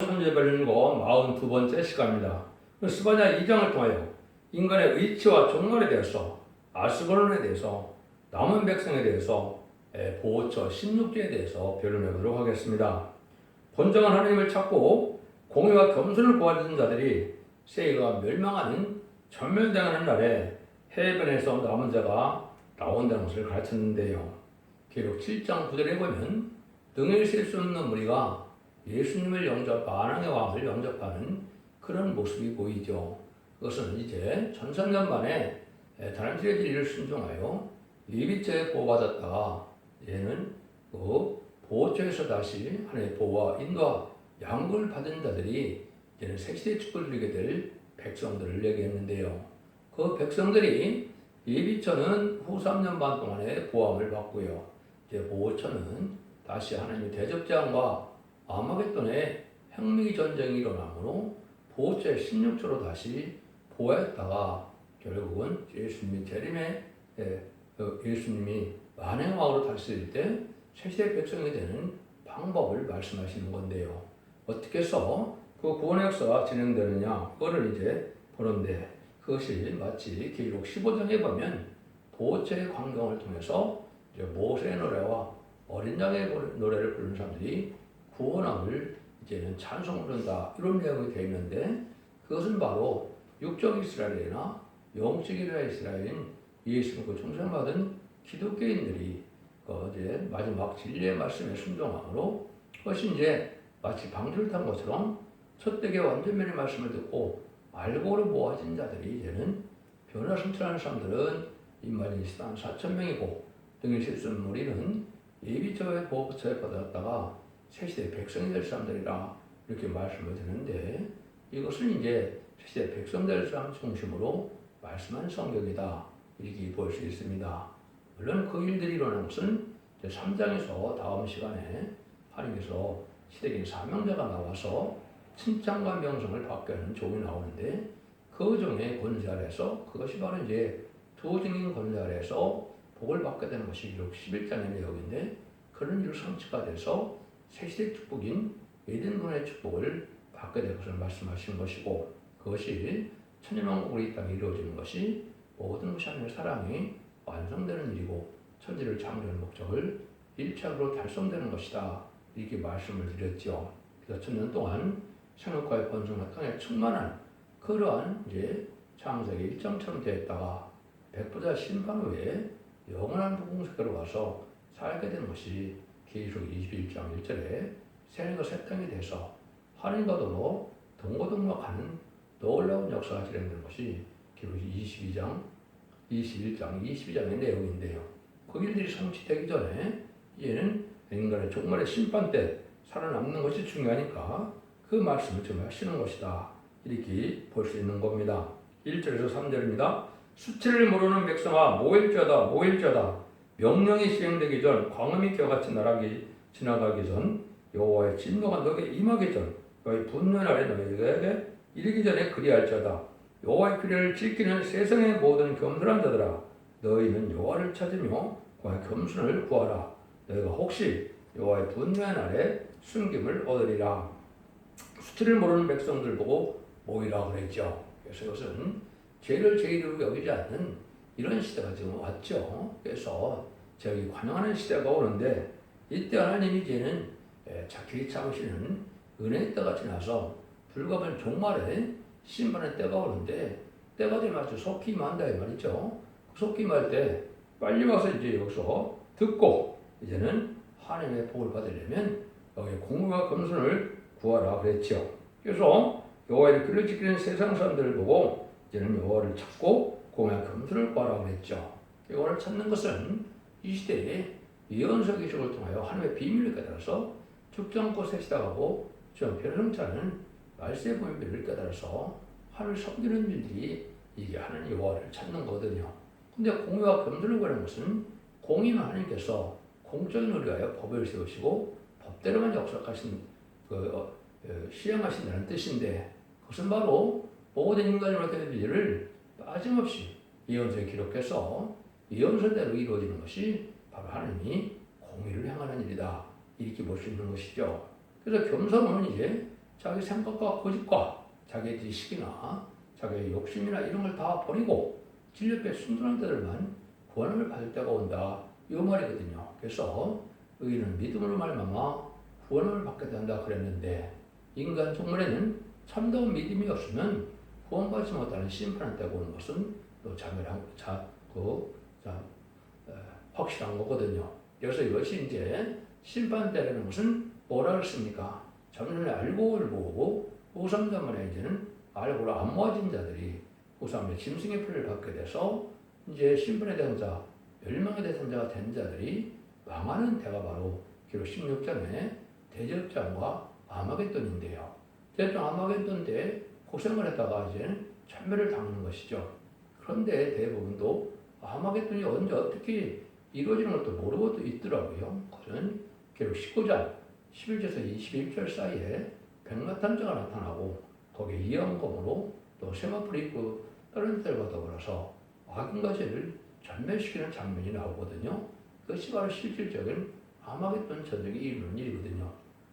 천재 별린고 42번째 시간입니다. 스바냐 2장을 통하여 인간의 의치와 종말에 대해서 아스고론에 대해서 남은 백성에 대해서 에, 보호처 16조에 대해서 변론해 보도록 하겠습니다. 본정한 하나님을 찾고 공의와 겸손을 구하는 자들이 세계가 멸망하는 전멸당하는 날에 해변에서 남은 자가 나온다는 것을 가르쳤는데요. 기록 7장 9절에 보면 등을 셀수 없는 무리가 예수님을 영접, 만왕의 왕을 영접하는 그런 모습이 보이죠. 그것은 이제 천삼년 만에 다람쥐의 진리를 순종하여 예비죄에 보호받았다가 얘는 그 보호죄에서 다시 하나님의 보호와 인도와 양국을 받은 자들이 이제는 새시대 축복을 누리게 될 백성들을 얘기했는데요. 그 백성들이 예비처는 후 3년 반 동안의 보호함을 받고요. 이제 보호처는 다시 하나님의 대접장과 아마겟돈의 핵미기 전쟁이 일어나므로 보호죄 16조로 다시 보호했다가 결국은 예수님이 재림에 예, 그 예수님이 만행왕으로 다스릴 때 세시대 백성이 되는 방법을 말씀하시는 건데요. 어떻게 해서 그 구원의 역사가 진행되느냐 그거를 이제 보는데 그것이 마치 기록 15장에 보면 보호죄의 광경을 통해서 모세의 노래와 어린 양의 노래를 부르는 사람들이 구원함을 이제는 찬송을 부른다. 이런 내용이 되어 있는데 그것은 바로 육적 이스라엘이나 영적 이스라엘인 예수 그 중생받은 기독교인들이 그 이제 마지막 진리의 말씀에 순종함으로 그것이 이제 마치 방주를 탄 것처럼 첫대계 완전면의 말씀을 듣고 알고로 모아진 자들이 이제는 변화 성찰하는 사람들은 인만이 한 4천 명이고 등일 실수는 무리는 예비처의 보호처에 받았다가 새시대 백성이 될 사람들이라 이렇게 말씀을 드는데 이것은 이제 새시대 백성 될 사람 중심으로 말씀한 성경이다 이렇게 볼 수 있습니다. 물론 그 일들이 일어난 것은 3장에서 다음 시간에 하나님께서 시대적인 사명자가 나와서 칭찬과 명성을 받게 하는 종이 나오는데 그 종의 권세 아래서 그것이 바로 이제 두 증인 권세 아래서 복을 받게 되는 것이 11장의 내용인데 그런 일로 성취가 돼서 새시대 축복인 에덴문의 축복을 받게 될 것을 말씀하시는 것이고 그것이 천년왕국으로 이 땅에 이루어지는 것이 모든 것이 하나님의 사랑이 완성되는 일이고 천지를 창조하는 목적을 일차적으로 달성되는 것이다 이렇게 말씀을 드렸죠. 그래서 천년 동안 생각과의 번성과 땅에 충만한 그러한 이제 창세기 일정처럼 되었다가 백보자 심판 후에 영원한 부흥세계로 가서 살게 되는 것이 계시록 21장 1절에 새하늘과 새 땅이 돼서 하늘과 도로 동고동락하는 놀라운 역사가 진행되는 것이 기록 22장, 21장, 22장의 내용인데요. 그 일들이 성취되기 전에 이제는 인간의 종말의 심판 때 살아남는 것이 중요하니까 그 말씀을 좀 하시는 것이다. 이렇게 볼 수 있는 겁니다. 1절에서 3절입니다. 수치를 모르는 백성아 모일자다 모일자다 명령이 시행되기 전 광음이 겨같이 나락이 지나가기 전 여호와의 진노가 너에게 임하기 전 너의 분노의 날에 너에게 이르기 전에 그리할자다. 여호와의 규례를 지키는 세상의 모든 겸손한 자들아 너희는 여호와를 찾으며 그와의 겸손을 구하라. 너희가 혹시 여호와의 분노의 날에 숨김을 얻으리라. 수치를 모르는 백성들 보고 모이라 그랬죠 그래서 이것은 죄를 죄로 여기지 않는 이런 시대가 지금 왔죠. 그래서 저기 관용하는 시대가 오는데 이때 하나님이 이제는 자기 참으시는 은혜의 때가 지나서 불가면 종말에 심판의 때가 오는데 때가 되면 속히 만다 이 말이죠. 속히 말때 빨리 와서 이제 여기서 듣고 이제는 하나님의 복을 받으려면 여기 공의와 겸손을 구하라 그랬죠. 그래서 여호와의 길을 지키는 세상 사람들을 보고 이제는 여호와를 찾고 공의 겸손을 구하라고 했죠. 여호와를 찾는 것은 이 시대에 예언서 기식을 통하여 하나님의 비밀을 깨달아서 죽지 않고 세시다가고 좀 변성차는 말세의 비밀을 깨달아서 하나님을 섬기는 일들이 이게 하나님 여호와를 찾는 거거든요. 근데 공의와 겸손을 구하는 것은 공의는 하나님께서 공적인 의리하여 법을 세우시고 법대로만 역사하신 그 어, 어, 시행하신다는 뜻인데 그것은 바로 모든 인간의 맡겨진 일을 빠짐없이 예언서에 기록해서 예언서대로 이루어지는 것이 바로 하나님이 공의를 향하는 일이다. 이렇게 볼 수 있는 것이죠. 그래서 겸손은 이제 자기 생각과 고집과 자기 지식이나 자기 욕심이나 이런 걸 다 버리고 진리에 순전한 자들만 구원을 받을 때가 온다. 이 말이거든요. 그래서 의인은 믿음으로 말미암아 구원을 받게 된다 그랬는데 인간 종문에는 참다운 믿음이 없으면 구원받지 못하는 심판을 떼고 오는 것은 또 자멸한 자, 그, 자, 에, 확실한 거거든요. 그래서 이것이 이제 심판 때라는 것은 뭐라 그랬습니까? 전에 알고 보고 우삼자만에 이제는 알고를 안 모아진 자들이 우삼의 짐승의 표를 받게 돼서 이제 심판의 대상자, 멸망의 대상자가 된 자들이 망하는 대가 바로 기록 16장의 대접장과 아마겟돈인데요. 대접장 아마겟돈 때 고생을 했다가 이제 참멸을 당하는 것이죠. 그런데 대부분도 아마겟돈이 언제 어떻게 이루어지는 것도 모르고 또 있더라고요. 그는 기록 19장 11절에서 21절 사이에 백마탄자가 나타나고 거기에 이영검으로 또 세마풀이 있고 다른 들과 더불어서 악인가시를 전멸시키는 장면이 나오거든요. 그것이 바로 실질적인 아마겟돈 전쟁이 이루는 일이거든요.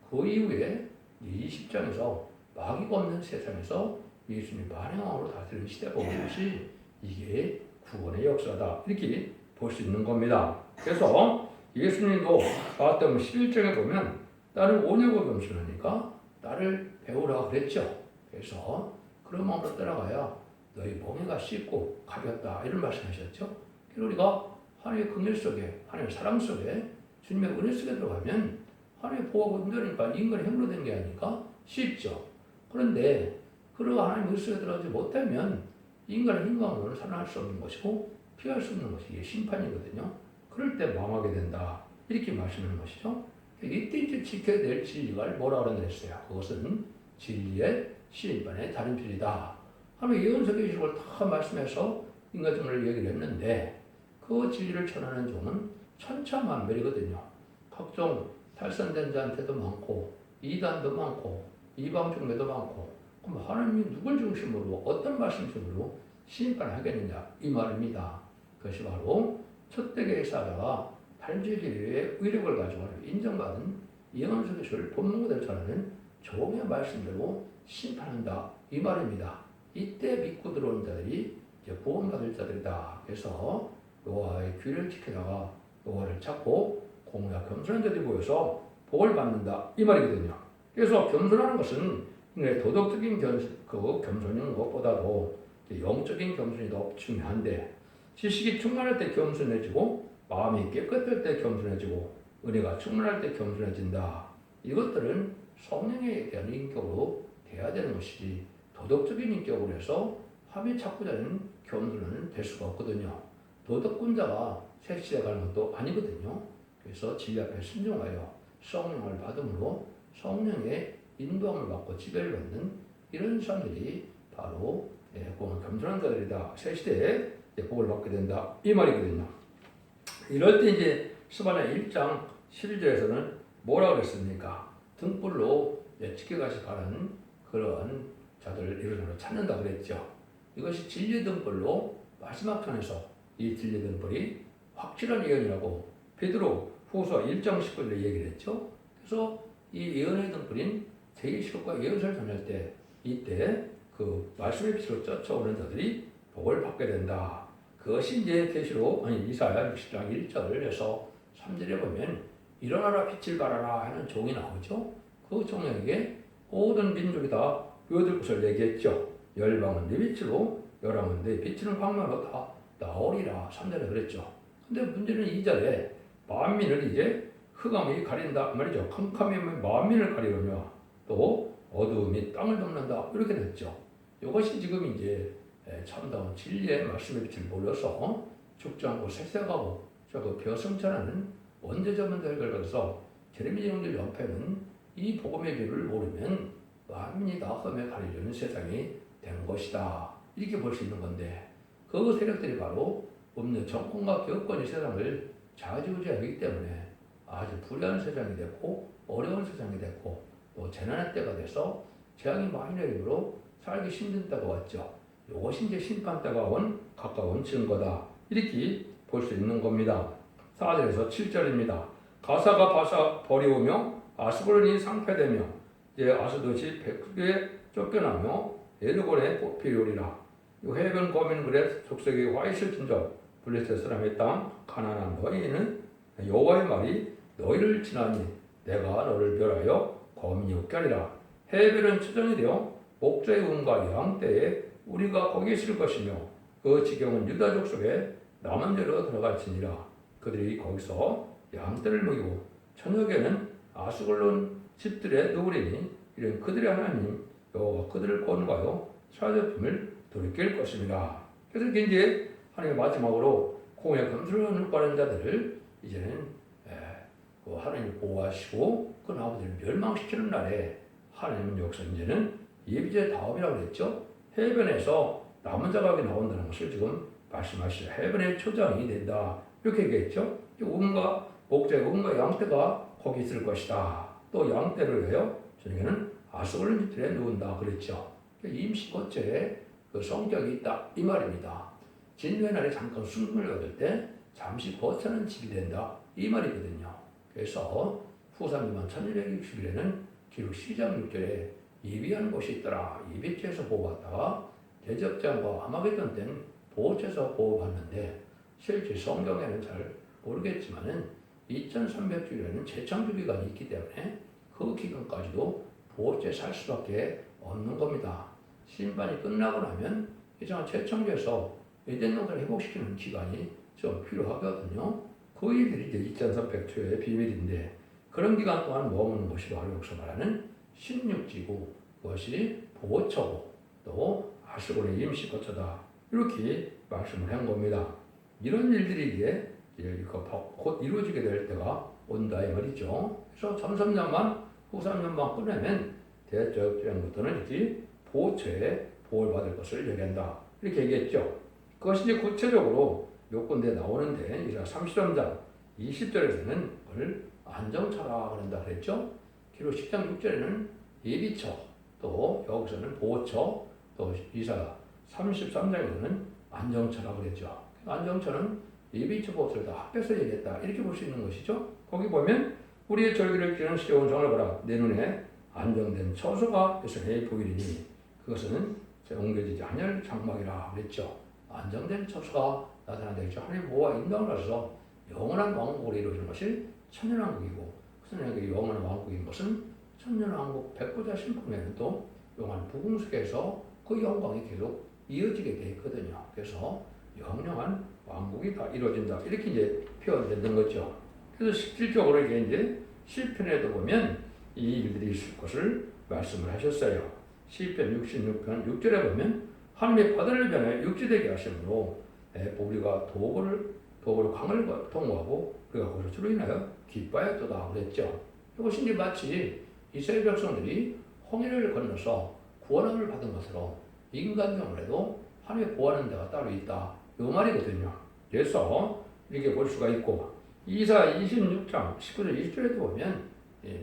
그 이후에 20장에서 마귀가 없는 세상에서 예수님 만행왕으로 다스리는 시대가 오는 것이 이게 구원의 역사다. 이렇게 볼 수 있는 겁니다. 그래서 예수님도 나왔던 11장에 보면 나를 오냐고 겸손하니까 나를 배우라 그랬죠. 그래서 그런 마음으로 따라가야 너희 멍에가 씻고 가볍다 이런 말씀하셨죠. 그래서 우리가 하나님의 긍휼 속에 하나님의 사랑 속에 주님의 은혜 속에 들어가면 하나님의 보호가 온전하니까 인간의 힘으로 된 게 아니니까 쉽죠. 그런데 그런 하나님의 은혜 속에 들어가지 못하면 인간의 힘감으로는 살아날 수 없는 것이고 피할 수 없는 것이 심판이거든요. 그럴 때 망하게 된다. 이렇게 말씀하는 것이죠. 이때 이제 지켜야 될 진리가 뭐라 그랬어요? 그것은 진리의 심판의 다른 필이다. 하면 예언서의 기록을 다 말씀해서 인간정을 얘기를 했는데 그 진리를 전하는 종은 천차만별이거든요. 각종 탈선된 자한테도 많고 이단도 많고 이방 종교도 많고 그럼 하나님이 누굴 중심으로 어떤 말씀 중으로 심판 하겠느냐 이 말입니다. 그것이 바로 첫대의 사자가 단지리의 의력을 가지고 인정받은 예언서 기술을 본문대로 전하는 종의 말씀대로 심판한다 이 말입니다. 이때 믿고 들어온 자들이 이제 구원받을 자들이다. 그래서 노아의 귀를 지키다가 노아를 찾고 공약 겸손한 자들이 모여서 복을 받는다 이 말이거든요. 그래서 겸손하는 것은 네, 도덕적인 겸, 그 겸손인 것보다도 영적인 겸손이 더 중요한데 지식이 충만할 때 겸손해지고 마음이 깨끗할 때 겸손해지고 은혜가 충만할 때 겸손해진다. 이것들은 성령에 대한 인격으로 돼야 되는 것이지 도덕적인 인격으로 해서 찾고자 하는 겸손은 될 수가 없거든요. 도덕군자가 색시에 가는 것도 아니거든요. 그래서 진리 앞에 순종하여 성령을 받음으로 성령의 인도함을 받고 지배를 받는 이런 사람들이 바로 예, 공을 겸손한 자들이다. 새 시대에 복을 받게 된다. 이 말이거든요. 이럴 때 이제 스바냐 1장 11절에서는 뭐라고 그랬습니까? 등불로 지켜가시 바라는 그런 자들을 이런 찾는다 그랬죠. 이것이 진리 등불로 마지막 편에서 이 진리 등불이 확실한 예언이라고 베드로 후서 1장 19절에 얘기를 했죠. 그래서 이 예언의 등불인 제기식과 예언서를 전할 때 이때 그 말씀의 빛으로 쫓아오는 자들이 복을 받게 된다. 그것이 이제 계시록 아니 이사야 60장 1절에서 3절에 보면 일어나라 빛을 발하라 하는 종이 나오죠. 그 종에게 모든 민족이 다 뼈들 것을 얘기했죠. 열방은 내 빛으로 열왕은 내 빛을 광명으로 다 나오리라 3절에 그랬죠. 근데 문제는 2절에 만민을 이제 흑암이 가린다 말이죠. 캄캄이 만민을 가리려며 또 어두움이 땅을 덮는다 이렇게 됐죠. 이것이 지금 이제 참다운 진리의 말씀의 빛을 몰려서 않고 색색하고 저그 벼성천하는 원죄자문 결과로서 제레미 영들 연패는 이 복음의 길을 모르면 만민이 다 험에 가리려는 세상이 된 것이다. 이렇게 볼 수 있는 건데 그 세력들이 바로 없는 정권과 교권이 세상을 좌지우지하기 때문에 아주 불리한 세상이 됐고 어려운 세상이 됐고 또 재난의 때가 돼서 재앙이 많이 내림으로 살기 힘든 때가 왔죠. 이것이 이제 심판 때가 온 가까운 증거다. 이렇게 볼 수 있는 겁니다. 4절에서 7절입니다. 가사가 바사 버리우며 아스불론이 상패되며 이제 아스돗이 백두에 쫓겨나며 에르곤에 뽑히리라. 이 해변 거민들의 족속이 와 있을 진적 블레셋 사람의 땅 가난한 너희는 여호와의 말이 너희를 지나니 내가 너를 멸하여 거민이 없게 하리라. 해변은 추정이 되어 목자의 운과 양떼에 우리가 거기 있을 것이며 그 지경은 유다 족 속에 남은 데로 들어갈지니라. 그들이 거기서 양떼를 먹이고 저녁에는 아수글론 집들에 누우리니 이는 그들의 하나님 여호와 그들을 권고하여 사대품을 돌이킬 것입니다. 그래서 이제 하나님 마지막으로 공의 검술을 바른 자들을 이제는 에, 그 하나님 보호하시고 그 아버지를 멸망시키는 날에 하나님은 여기서 이제는 예비제 다음이라고 그랬죠. 해변에서 남은 자각이 나온다는 것을 지금 말씀하시죠. 해변의 초장이 된다. 이렇게 얘기했죠. 운과 목재, 운과 양떼가 거기 있을 것이다. 또 양떼를 해요. 저녁에는 아스골른 집들에 누운다. 그랬죠. 임시 거처에 그 성격이 있다. 이 말입니다. 진노의 날에 잠깐 숨을 얻을 때 잠시 벗어나는 집이 된다. 이 말이거든요. 그래서 후삼기만 1260일에는 기록 시장 6절에 예비한 곳이 있더라. 예비처에서 보호받다가 대적장과 아마겟돈 땐 보호처에서 보호받는데 실제 성경에는 잘 모르겠지만은 2300주일에는 재창조 기간이 있기 때문에 그 기간까지도 보호죄 살 수밖에 없는 겁니다. 심판이 끝나고 나면 이상한 재창조에서 에덴 농사를 회복시키는 기간이 좀 필요하거든요. 그 일들이 이제 2300주의 비밀인데 그런 기간 동안 머무는 것이 바로 여기서 말하는 16지구 그것이 보호처고 또 아스골의 임시 거처다 이렇게 말씀을 한 겁니다. 이런 일들이 이제 곧 이루어지게 될 때가 온다 이 말이죠. 그래서 전 3년만 후 3년만 끝내면 대적전부터는 이제 보호처에 보호를 받을 것을 얘기한다 이렇게 얘기했죠. 그것이 이제 구체적으로 몇 군데 나오는데 이제 33장 20절에서는 그걸 안정차라 그런다 그랬죠. 기록 10장 6절에는 예비처 또 여기서는 보호처 또 이사 33장에서는 안정처라 그랬죠. 안정처는 예비처 보호처를 다 합해서 얘기했다 이렇게 볼 수 있는 것이죠. 거기 보면 우리의 절기를 지는 시온 정을 보라 내 눈에 안정된 처소가 있으니 보이리니 그것은 옮겨지지 않을 장막이라 그랬죠. 안정된 처소가 나타난다 했죠. 하나님 보호와 인도를 하셔서 영원한 왕국으로 이루어지는 것이 천년왕국이고 그 영원한 왕국인 것은 천년왕국 백보자 심판에는 또 영원한 부궁석에서 그 영광이 계속 이어지게 돼 있거든요. 그래서 영영한 왕국이 다 이루어진다. 이렇게 이제 표현되는 거죠. 그래서 실질적으로 이게 이제 시편에도 보면 이 일들이 있을 것을 말씀을 하셨어요. 시편 66편 6절에 보면 하나님의 바다를 변해 육지되게 하심으로 우리가 도구를 도구를 광을 통과하고 그가 그것을 주로 인하여 기뻐하였도다 그랬죠. 이것이 마치 이스라엘 백성들이 홍해를 건너서 구원함을 받은 것으로 인간명을 해도 하나님의 보호하는 데가 따로 있다. 이 말이거든요. 그래서 이렇게 볼 수가 있고 이사 26장 19절 20절에도 보면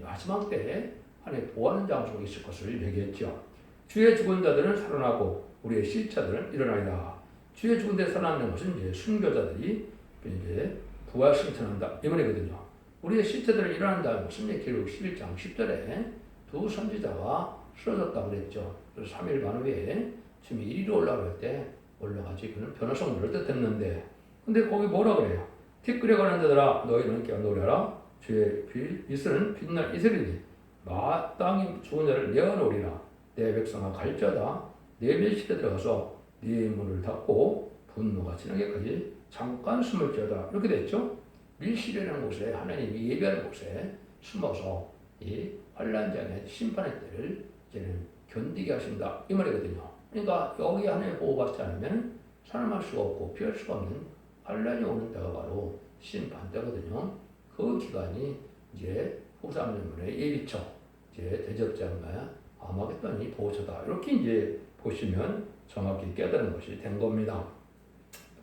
마지막 때에 하나님의 보호하는 장소가 있을 것을 얘기했죠. 주의 죽은 자들은 살아나고 우리의 시차들은 일어나리다. 주의 죽은 데 살아나는 것은 이제 순교자들이 이제 부활 승천한다. 이 말이거든요. 우리의 시체들은 일어난다는 것은 기록 11장 10절에 두 선지자가 쓰러졌다고 그랬죠. 그래서 3일 반 후에 지금 이리로 올라갈 때 올라가지. 그는 변호성을 뜻했는데. 근데 거기 뭐라 그래요? 티끌에 관한 자들아 너희는 깨어노려라. 주의 빛 이슬은 빛날 이슬이니 마땅히 죽은 자를 내어놓으리라. 내 백성아 갈자다. 내 밀실에 들어가서 네 문을 닫고 분노가 지나게까지 잠깐 숨을 지어다 이렇게 됐죠. 밀실이라는 곳에 하나님이 예배하는 곳에 숨어서 이 환란장의 심판의 때를 이제는 견디게 하신다 이 말이거든요. 그러니까 여기 하나님 보호받지 않으면 살아날 수가 없고 피할 수가 없는 환란이 오는 때가 바로 심판 때거든요. 그 기간이 이제 후삼년문의 예비처 이제 대적장과 아마겟돈이 보호처다 이렇게 이제 보시면 정확히 깨달은 것이 된 겁니다.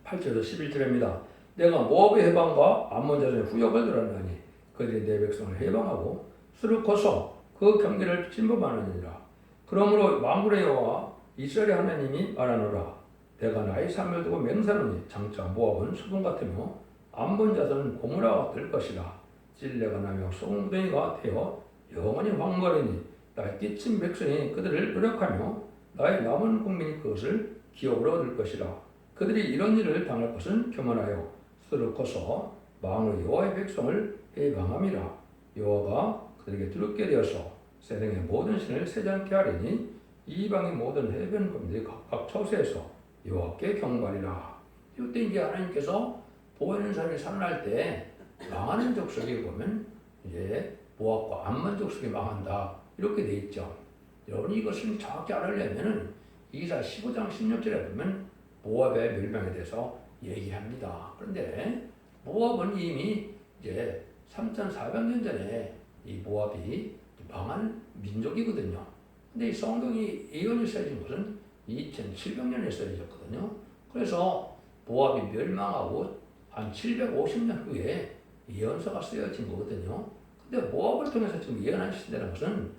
8절에서 11절입니다. 내가 모압의 해방과 암몬 자손의 후역을 들었나니 그들이 내 백성을 해방하고 수를 거서 그 경계를 침범하느니라. 그러므로 만군의 여호와 이스라엘 하나님이 말하노라. 내가 나의 삶을 두고 맹세하노니 장차 모압은 수분 같으며 암몬 자손은 고무라가 될 것이라. 찔레가 나며 송뱅이가 되어 영원히 황거리니 나의 끼친 백성이 그들을 노력하며 나의 남은 국민이 그것을 기업으로 얻을 것이라. 그들이 이런 일을 당할 것은 교만하여 스스로 커서 망으로 여호와의 백성을 해방함이라. 여호와가 그들에게 두렵게 되어서 세상의 모든 신을 세잔케 하리니 이방의 모든 해변 범들이 각각 처세해서 여호와께 경발이라. 이때 이제 하나님께서 보이는 사람이 살아날 때 망하는 족속에 보면 이제 모압과 암만 족속이 망한다 이렇게 돼 있죠. 여러분 이것을 정확히 알으려면은 이사 15장 16절에 보면 모압의 멸망에 대해서 얘기합니다. 그런데 모압은 이미 이제 3,400년 전에 이 모압이 망한 민족이거든요. 근데 이 성경이 예언이 써진 것은 2,700년에 써졌거든요. 그래서 모압이 멸망하고 한 750년 후에 예언서가 쓰여진 거거든요. 근데 모압을 통해서 지금 예언하신다는 것은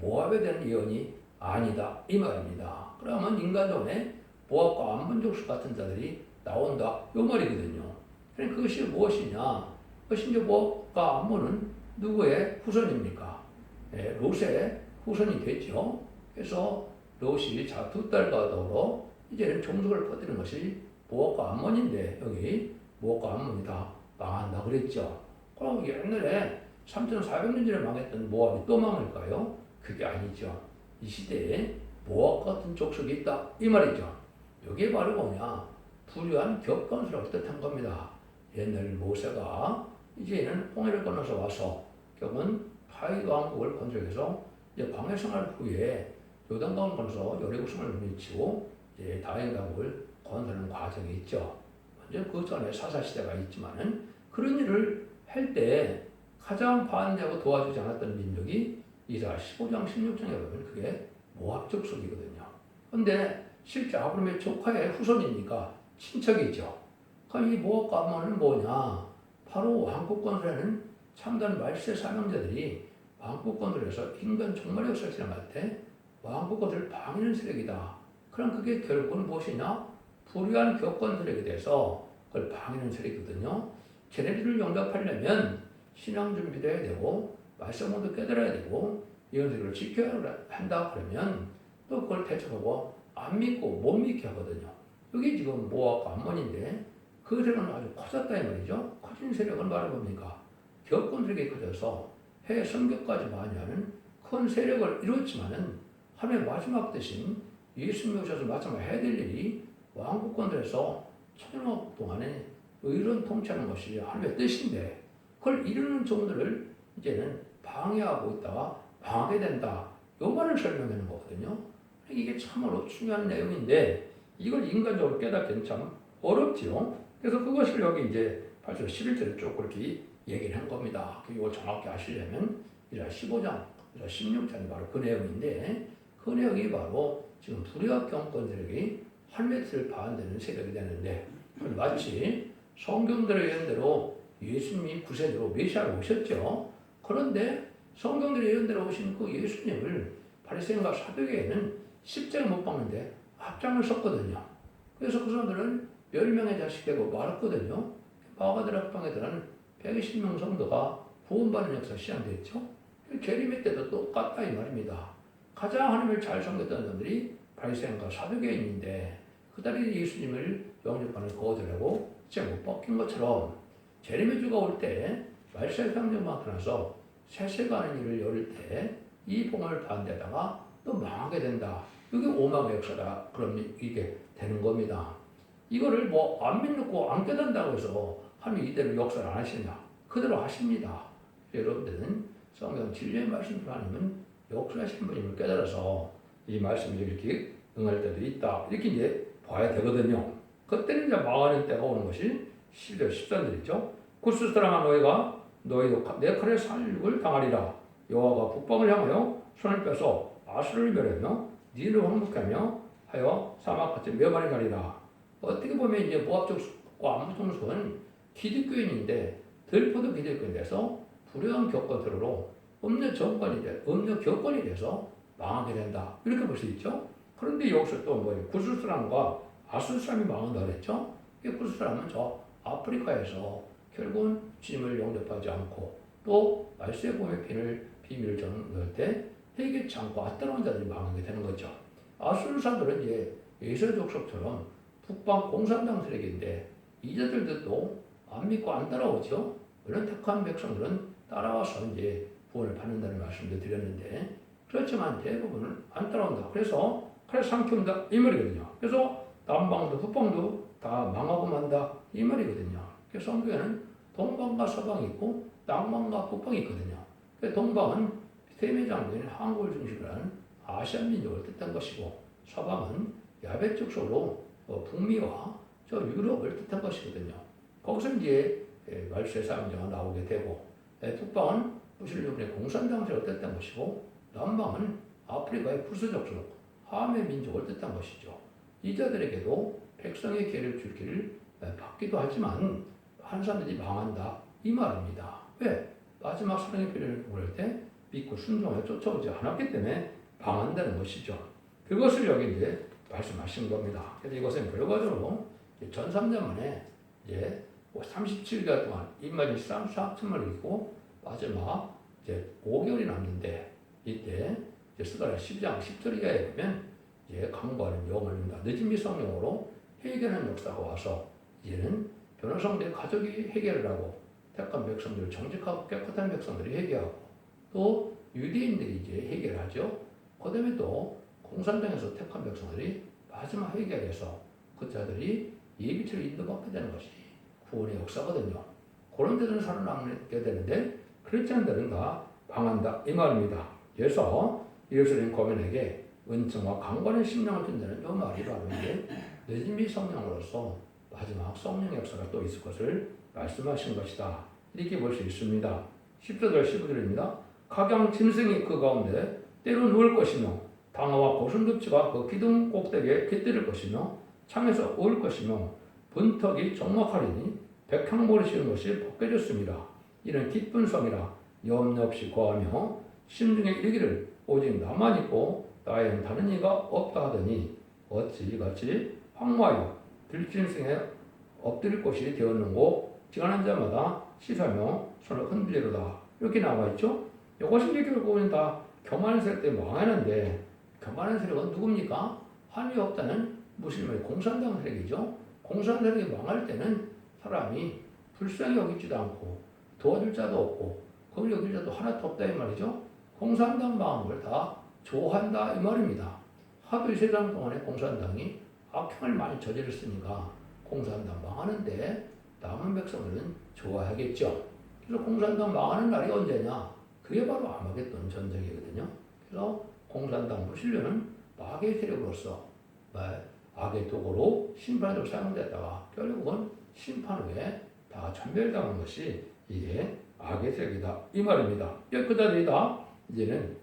모압에 대한 예언이 아니다 이 말입니다. 그러면 인간동에 모압과 암문족수 같은 자들이 나온다 이 말이거든요. 그럼 그것이 무엇이냐? 이제 모압과 암문은 누구의 후손입니까? 예, 롯의 후손이 되죠. 그래서 롯이 자두 딸과 더불어 이제는 종족을 퍼뜨리는 것이 모압과 암몬인데 여기 모압과 암몬이 다 망한다 그랬죠. 그럼 옛날에 3,400년 전에 망했던 모압이 또 망할까요? 그게 아니죠. 이 시대에 모압 같은 족속이 있다 이 말이죠. 이게 바로 뭐냐? 불의한 격건수라고 뜻한 겁니다. 옛날 모세가 이제는 홍해를 건너서 와서 결국은 파이 왕국을 건설해서 광해 생활 후에 요단강을 건너서 여리고성을 물리치고 이제 다행 강국을 건설하는 과정이 있죠. 먼저 그 전에 사사 시대가 있지만은 그런 일을 할 때 가장 반대하고 도와주지 않았던 민족이 이사 15장 16장에 보면 그게 모압 족속이거든요. 근데 실제 아브라함의 조카의 후손이니까 친척이죠. 그럼 이 모압과 암몬은 뭐냐? 바로 왕국 건설에는 참된 말세 사명자들이 왕국 건설에서 인간 종말의 역사를 지나갈 때 왕국 건설을 방해하는 세력이다. 그럼 그게 결국은 무엇이냐? 불의한 격권 세력에 대해서 그걸 방해하는 세력이거든요. 쟤네들을 영접하려면 신앙 준비도 해야 되고 말씀도 깨달아야 되고 이런 을 지켜야 한다 그러면 또 그걸 대처하고 안 믿고 못 믿게 하거든요. 이게 지금 모압과 암몬인데 그 세력은 아주 커졌다 이 말이죠. 커진 세력은? 격권 세력이 커져서 해 성격까지 많이 하는 큰 세력을 이뤘지만은 하나님의 마지막 대신 예수님이 오셔서 마지막 해야 될 일이 왕국권들에서 천년왕 동안에 의론 통치하는 것이 하나님의 뜻인데 그걸 이루는 종들을 이제는 방해하고 있다가 방하게 된다. 요 말을 설명하는 거거든요. 이게 참으로 중요한 내용인데 이걸 인간적으로 깨닫기는 참 어렵지요. 그래서 그것을 여기 이제 8절 11절에 쭉 그렇게 얘기를 한 겁니다. 이걸 정확히 아시려면 15장, 16장이 바로 그 내용인데 그 내용이 바로 지금 불의학 경권들에게 할메트를 반대는 세력이 되는데 마치 성경들의 예언대로 예수님이 구세주로 메시아로 오셨죠. 그런데 성경들의 예언대로 오신 그 예수님을 바리새인과 사두개에는 십자가 못 박는데 앞장을 섰거든요. 그래서 그 사람들은 열 명의 자식 되고 말았거든요. 마가들 합방에 들은 120명 성도가 구원받는 역사 시작됐죠. 재림의 때도 똑같다 이 말입니다. 가장 하나님을 잘 섬겼던 사람들이 바리새인과 사두개인인데 그들이 예수님을 영접하는 거절하고 진짜 못 바뀐 것처럼 재림의 주가 올 때 말세 상정만 나서 하는 일을 열을 때 이 봉을 반대다가 또 망하게 된다. 이게 오망의 역사다. 그럼 이게 되는 겁니다. 이거를 뭐 안 믿고 안 깨닫는다고 해서 하나님 이대로 역사를 안 하시냐? 그대로 하십니다. 여러분들은 성경 진리의 말씀을 하나님은 역사하시는 분임을 깨달아서 이 말씀을 이렇게 응할 때도 있다. 이렇게 이제 봐야 되거든요. 그때는 이제 망하는 때가 오는 것이 11절 13절이죠. 구스 사랑한 너희가 너희도 내 칼에 살육을 당하리라. 여호와가 북방을 향하여 손을 펴서 아수를 멸하며 니를 황복하며 하여 사막같이 멸망이 가리라. 어떻게 보면 이제 모압족과 암무통수는 기득교인인데 들포도 기득교인 돼서 불효한 격건들로 음료 정권이 돼, 음료 격건이 돼서 망하게 된다. 이렇게 볼 수 있죠. 그런데 여기서 또 뭐예요? 구스사람과 아수사람이 망한다 그랬죠? 이 구스사람은 저 아프리카에서 결국은 주님을 영접하지 않고 또 말세의 봄의 비밀, 비밀을 전할 때 회개치 않고 아따라온 자들이 망하게 되는 거죠. 아수르사들은 이제 예서족속처럼 북방 공산당 세력인데 이자들도 또안 믿고 안 따라오죠. 그런 택한 백성들은 따라와서 이제 구원을 받는다는 말씀도 드렸는데 그렇지만 대부분은 안 따라온다. 그래서 칼 삼키운다 이 말이거든요. 그래서 남방도 북방도 다 망하고 만다 이 말이거든요. 그래서 성경에는 동방과 서방이 있고 남방과 북방이 있거든요. 그 동방은 세계장군인 한국을 중심으로 한 아시아 민족을 뜻한 것이고 서방은 야베 쪽으로 어, 북미와 저 유럽을 뜻한 것이거든요. 거기서 이제 예, 말세 사명자가 나오게 되고 예, 북방은 무슬림의 공산당세를 뜻한 것이고 남방은 아프리카의 부수족속 하메 민족을 뜻한 것이죠. 이자들에게도 백성의 기회를 줄 길을 예, 받기도 하지만 한 사람들이 망한다 이 말입니다. 왜? 마지막 사랑의 필요를 구할 때 믿고 순종해 쫓아오지 않았기 때문에 방한다는 것이죠. 그것을 여기 이제 말씀하신 겁니다. 그래서 이것은 결과적으로 전삼자만에 이제 37개월 동안 입맛이 쌈싹천을 있고 마지막 이제 5개월이 남는데 이때 이제 스가랴 12장 10절에 보면 이제 강구하는 영을 준다. 늦은 미성령으로 해결하는 역사가 와서 이제는 변호성대 가족이 해결을 하고 택한 백성들 정직하고 깨끗한 백성들이 해결하고 또 유대인들이 이제 해결하죠. 그 다음에 또 공산당에서 택한 백성들이 마지막 해결해서 그 자들이 예비처럼 인도받게 되는 것이 구원의 역사거든요. 그런 데는 살아남게 되는데 그렇지 않은 데는 다 망한다 이 말입니다. 그래서 예루살렘 거민에게 은총과 강권의 심령을 준다는 이 말이 바로 이제 늦은비 성령으로서 마지막 성령 역사가 또 있을 것을 말씀하신 것이다. 이렇게 볼 수 있습니다. 10절 15절입니다. 각양 짐승이 그 가운데 때로 누울 것이며 방어와 고슴도치가 그 기둥 꼭대기에 깃들을 것이며 창에서 올 것이며 분턱이 정막하리니 백향모를 씌운 것이 벗겨졌습니다. 이는 기쁜 성이라 염려 없이 거하며 심중에 이르기를 오직 나만 있고 나에는 다른 이가 없다 하더니 어찌 이같이 황무하 여 들짐승에 엎드릴 곳이 되었는고 지나는 자마다 시사며 손을 흔들리로다 이렇게 나와 있죠. 이것이 이제 결국은 다 교만한 세력 망하는데 교만한 세력은 누굽니까? 한이 없다는 무슬림의 공산당 세력이죠. 공산당 세력이 망할 때는 사람이 불쌍히 여기지도 않고 도와줄 자도 없고 그걸 여길 자도 하나도 없다 이 말이죠. 공산당 걸다 좋아한다 이 말입니다. 하도 이 세상 동안에 공산당이 악행을 많이 저질렀으니까 공산당 망하는데 남은 백성들은 좋아하겠죠. 그래서 공산당 망하는 날이 언제냐? 그게 바로 아마겟돈 전쟁이거든요. 그래서 공산당 무신료는 마귀의 세력으로서 악의 도구로 심판으로 사용됐다가 결국은 심판 후에 다 전멸당한 것이 이게 악의 세력이다 이 말입니다. 깨끗하다 이제는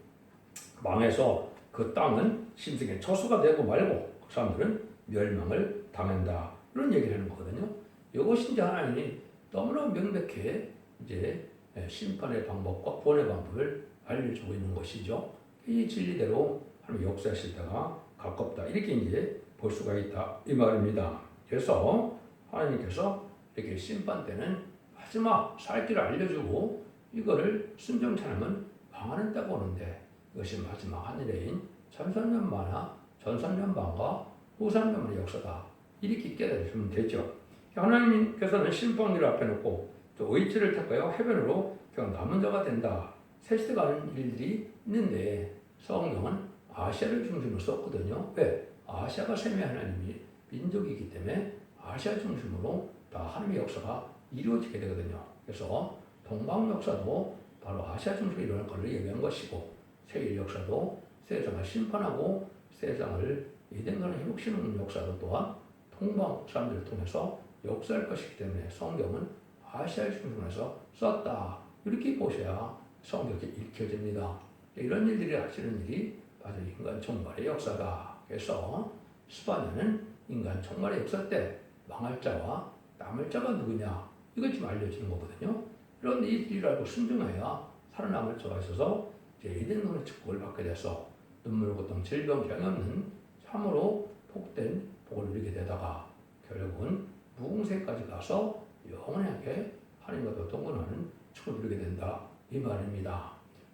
망해서 그 땅은 심승의 처수가 되고 말고 그 사람들은 멸망을 당한다 이런 얘기를 하는 거거든요. 이것이 이제 하나님이 너무나 명백해 이제 심판의 방법과 구원의 방법을 알려주고 있는 것이죠. 이 진리대로 하나님 역사하실 때가 가깝다. 이렇게 이제 볼 수가 있다. 이 말입니다. 그래서 하나님께서 이렇게 심판 때는 마지막 살 길을 알려주고 이거를 순종치 않으면 망하는 때가 오는데 이것이 마지막 하늘에인 천선년만화 전선년반과 후산년만의 역사다. 이렇게 깨달으시면 되죠. 하나님께서는 심판기를 앞에 놓고 또 의지를 택하여 해변으로 그냥 남은 자가 된다. 셋이 가는 일들이 있는데 성경은 아시아를 중심으로 썼거든요. 왜? 아시아가 셈의 하나님이 민족이기 때문에 아시아 중심으로 다 하나님의 역사가 이루어지게 되거든요. 그래서 동방 역사도 바로 아시아 중심으로 일어날 것을 예배한 것이고 세계 역사도 세상을 심판하고 세상을 이den간을 회복시키는 역사도 또한 동방 사람들을 통해서 역사할 것이기 때문에 성경은 아시아의 중심에서 썼다. 이렇게 보셔야 성경이 읽혀집니다. 이런 일들이 하시는 일이 바로 인간 종말의 역사다. 그래서 스바냐는 인간 종말의 역사 때 망할 자와 남을 자가 누구냐 이것 좀 알려주는 거거든요. 그런데 이 일을 알고 순종해야 살아남을 자가 있어서 이제 에덴동의 축복을 받게 돼서 눈물, 고통, 질병, 병 없는 참으로 복된 복을 누리게 되다가 결국은 무궁세까지 가서 영원하게 하나님과 더 동건하는 축복을 누리게 된다 이 말입니다.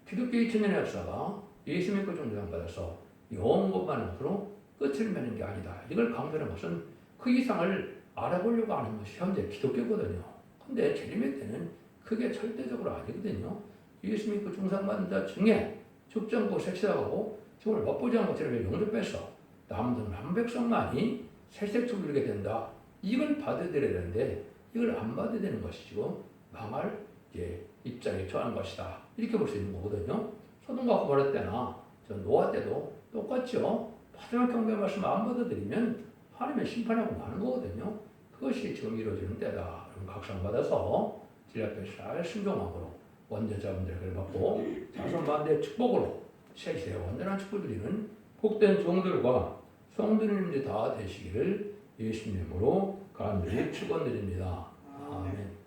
기독교 2000년의 역사가 예수 믿고 종장 받아서 온 것만 앞으로 끝을 맺는 게 아니다. 이걸 강조하는 것은 그 이상을 알아보려고 하는 것이 현재 기독교거든요. 근데 재림의 때는 그게 절대적으로 아니거든요. 예수 믿고 중상받은 자 중에 죽정고 색시하고 정말 맛보지 않은 것처럼 용접해서 남은 한 백성만이 세색축을 이루게 된다. 이걸 받아들여야 되는데 이걸 안 받아들이는 것이 지금 망할 이제 입장에 처한 것이다. 이렇게 볼 수 있는 거거든요. 소돔과 고모라 때나 저 노아 때도 똑같죠. 마지막 경배 말씀 안 받아들이면 하나님의 심판하고 마는 거거든요. 그것이 지금 이루어지는 때다. 각성받아서 질 앞에 잘 순종함으로 원죄자분들을 받고 자손 반대의 축복으로 세세의 완전한 축복 드리는 복된 종들과 성도님들이 다 되시기를 예수님으로 간절히 축원드립니다. 아멘.